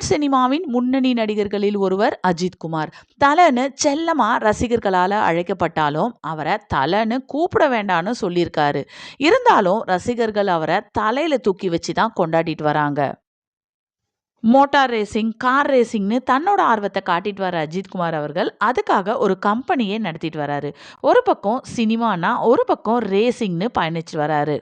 தமிழ் சினிமாவின் முன்னணி நடிகர்களில் ஒருவர் அஜித் குமார். தலன்னு செல்லமா ரசிகர்களால் அழைக்கப்பட்டாலும் அவரை தலன்னு கூப்பிட வேண்டாம்னு சொல்லியிருக்காரு. இருந்தாலும் ரசிகர்கள் அவரை தலையில தூக்கி வச்சு தான் கொண்டாடிட்டு வராங்க. மோட்டார் ரேசிங் கார் ரேசிங்னு தன்னோட ஆர்வத்தை காட்டிட்டு வர அஜித்குமார் அவர்கள் அதுக்காக ஒரு கம்பெனியே நடத்திட்டு வராரு. ஒரு பக்கம் சினிமானா ஒரு பக்கம் ரேசிங்னு பயணிச்சு வராரு.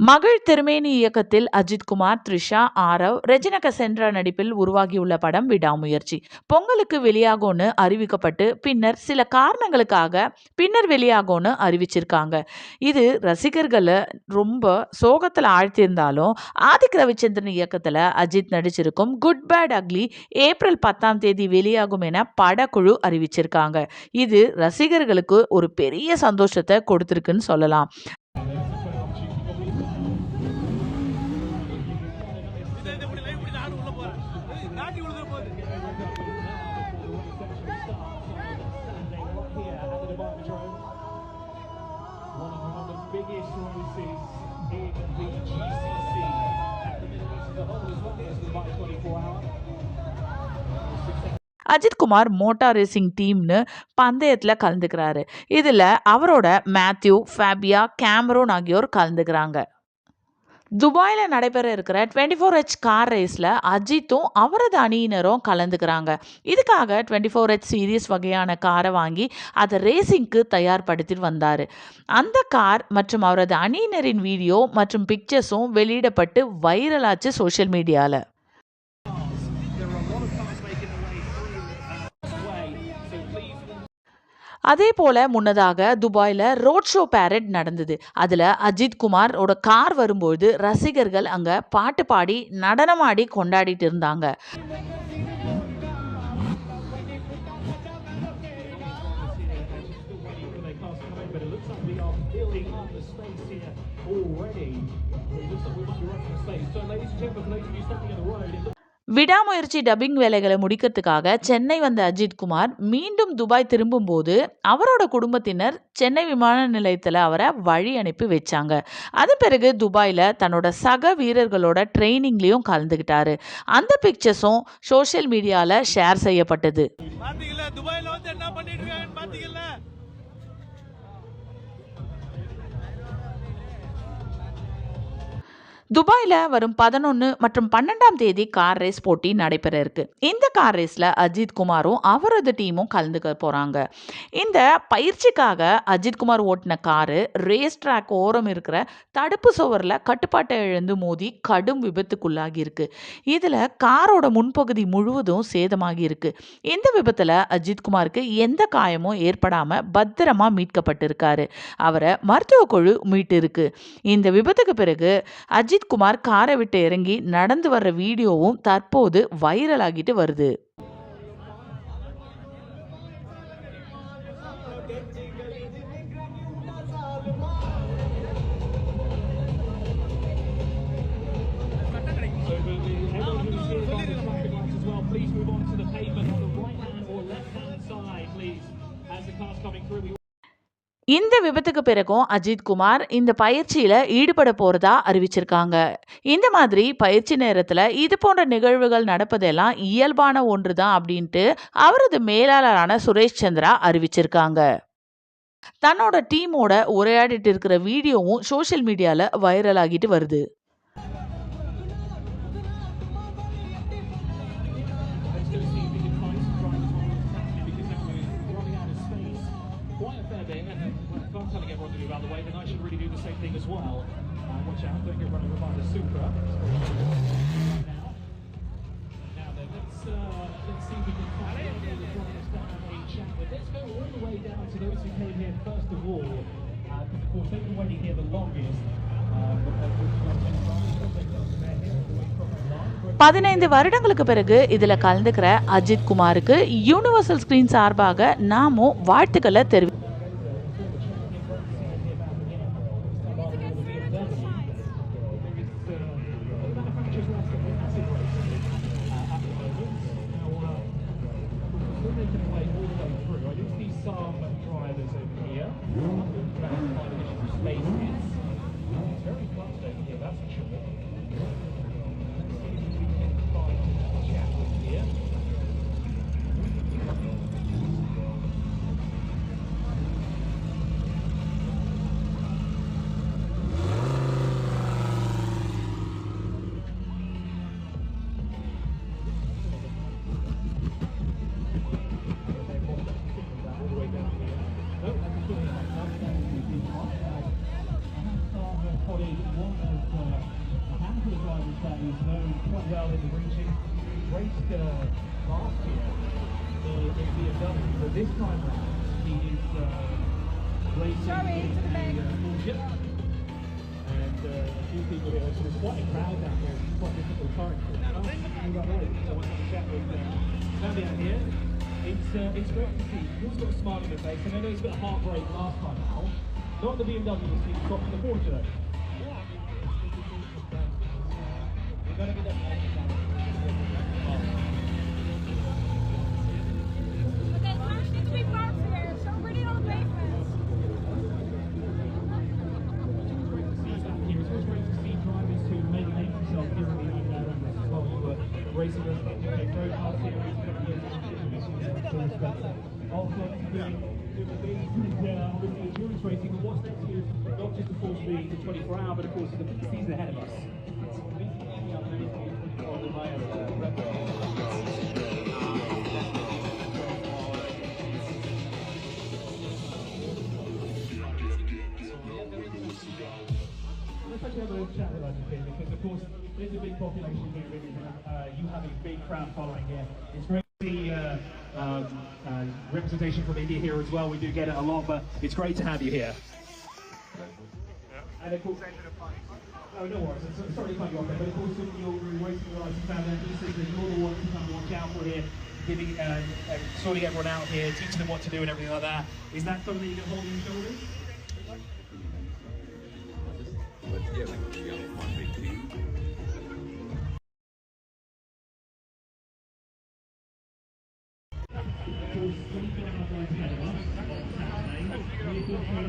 மகள் திருமேனி இயக்கத்தில் அஜித் குமார் த்ரிஷா ஆரவ் ரெஜினா சென்ற நடிப்பில் உருவாகியுள்ள படம் விடாமுயற்சி. பொங்கலுக்கு வெளியாகும்னு அறிவிக்கப்பட்டு பின்னர் சில காரணங்களுக்காக பின்னர் வெளியாகும்னு அறிவிச்சிருக்காங்க. இது ரசிகர்களை ரொம்ப சோகத்தில் ஆழ்த்தியிருந்தாலும் ஆதிக் ரவிச்சந்திரன் இயக்கத்தில் அஜித் நடிச்சிருக்கும் குட் பேட் அக்லி ஏப்ரல் பத்தாம் தேதி வெளியாகும் என படக்குழு அறிவிச்சிருக்காங்க. இது ரசிகர்களுக்கு ஒரு பெரிய சந்தோஷத்தை கொடுத்துருக்குன்னு சொல்லலாம். Biggest races in the GCC at the Middle The whole is what is the 24 hour. Ajithkumar motor racing டீம்னு பந்தயத்தில் கலந்துக்கிறாரு இதில் அவரோட மேத்யூ ஃபேபியா கேமரோன் ஆகியோர் கலந்துக்கிறாங்க துபாயில் நடைபெற இருக்கிற டுவெண்ட்டி ஃபோர் ஹெச் கார் ரேஸில் அஜித்தும் அவரது அணியினரும் கலந்துக்கிறாங்க. இதுக்காக டுவெண்ட்டி ஃபோர் ஹெச் சீரியஸ் வகையான காரை வாங்கி அதை ரேசிங்க்கு தயார்படுத்திட்டு வந்தார். அந்த கார் மற்றும் அவரது அணியினரின் வீடியோ மற்றும் பிக்சர்ஸும் வெளியிடப்பட்டு வைரலாச்சு சோஷியல் மீடியாவில் அதே போல முன்னதாக துபாயில் ரோட் ஷோ பேரட் நடந்தது அதில் அஜித் குமாரோட கார் வரும்போது ரசிகர்கள் அங்கே பாட்டு பாடி நடனமாடி கொண்டாடிட்டு இருந்தாங்க already. It looks like we might be running out of space. So, ladies and gentlemen, for those of you standing on the road, Vidaamuyarchi dubbing வேலைகளை முடிக்கிறதுக்காக சென்னை வந்த அஜித்குமார் மீண்டும் துபாய் திரும்பும்போது அவரோட குடும்பத்தினர் சென்னை விமான நிலையத்தில் அவரை வழி அனுப்பி வச்சாங்க. அது பிறகு துபாயில் தன்னோட சக வீரர்களோட ட்ரைனிங்லேயும் கலந்துக்கிட்டாரு அந்த பிக்சர்ஸும் சோஷியல் மீடியாவில் ஷேர் செய்யப்பட்டது. துபாயில் வரும் பதினொன்று மற்றும் பன்னெண்டாம் தேதி கார் ரேஸ் போட்டி நடைபெற இருக்கு. இந்த கார் ரேஸில் அஜித் குமாரும் அவரது டீமும் கலந்துக்க போகிறாங்க இந்த பயிற்சிக்காக அஜித் குமார் ஓட்டின காரு ரேஸ் ட்ராக் ஓரம் இருக்கிற தடுப்பு சுவரில் கட்டுப்பாட்டை இழந்து மோதி கடும் விபத்துக்குள்ளாகி இருக்கு. இதில் காரோட முன்பகுதி முழுவதும் சேதமாகி இருக்கு. இந்த விபத்தில் அஜித் குமாருக்கு எந்த காயமும் ஏற்படாமல் பத்திரமா மீட்கப்பட்டிருக்காரு. அவரை மருத்துவ குழு மீட்டு இருக்கு. இந்த விபத்துக்கு பிறகு அஜித் குமார் காரை விட்டு இறங்கி நடந்து வர்ற வீடியோவும் தற்போது வைரல் ஆகிட்டு வருது So the, the, everyone who's here by the traffic lights as well, please move on to the pavement on the right hand or left hand side, please, as the cars coming through. இந்த விபத்துக்கு பிறகும் அஜித் குமார் இந்த பயிற்சியில் ஈடுபட போகிறதா அறிவிச்சிருக்காங்க. இந்த மாதிரி பயிற்சி நேரத்தில் இது போன்ற நிகழ்வுகள் நடப்பதெல்லாம் இயல்பான ஒன்று தான் அப்படின்ட்டு அவரது மேலாளரான சுரேஷ் சந்திரா அறிவிச்சிருக்காங்க. தன்னோட டீமோட உரையாடிட்டு இருக்கிற வீடியோவும் சோஷியல் மீடியாவில் வைரல் ஆகிட்டு வருது. Really thing as well. Uh, watch out, don't get run over by the Supra. Now, now then, let's uh, let's see if we can find out who will join us down a chat. with. let's go all the way down to those who came here first of all, because of course they've been waiting here the longest. Uh, பதினைந்து வருடங்களுக்கு பிறகு இதில் கலந்துக்கிற அஜித் குமாருக்கு universal screen சார்பாக நாமும் வாழ்த்துக்களை தெரிவி He's known quite well in the region. Raced uh, last year in, in BMW, but this time round he is uh, racing Sorry, in the the back. uh, And uh, a few people here, so there's quite a crowd down here. It's quite difficult time. Oh, of the way. I want to chat with uh, Fabian here. It's, uh, it's great to see. He's got a smile on his face. And I know he's a bit of heartbreak last time out. Not the BMW this week, but the Porsche though. That. Also, big uh, endurance racing, but what's next is not just the the 24 hour, but of course the season ahead of us. Us here because, of course, there's a big population here. Really, uh, you have a big crowd following here. It's great to see uh, um, uh, representation from India here as well. We do get it a lot, but it's great to have you here. And of course, oh, no worries. I'm sorry to cut you off there, but of course, you're you're racing the Rising Family. He says that you're the one to kind watch out for here, giving, uh, uh, sorting everyone out here, teaching them what to do and everything like that. Is that something you can hold on your shoulders? Yeah,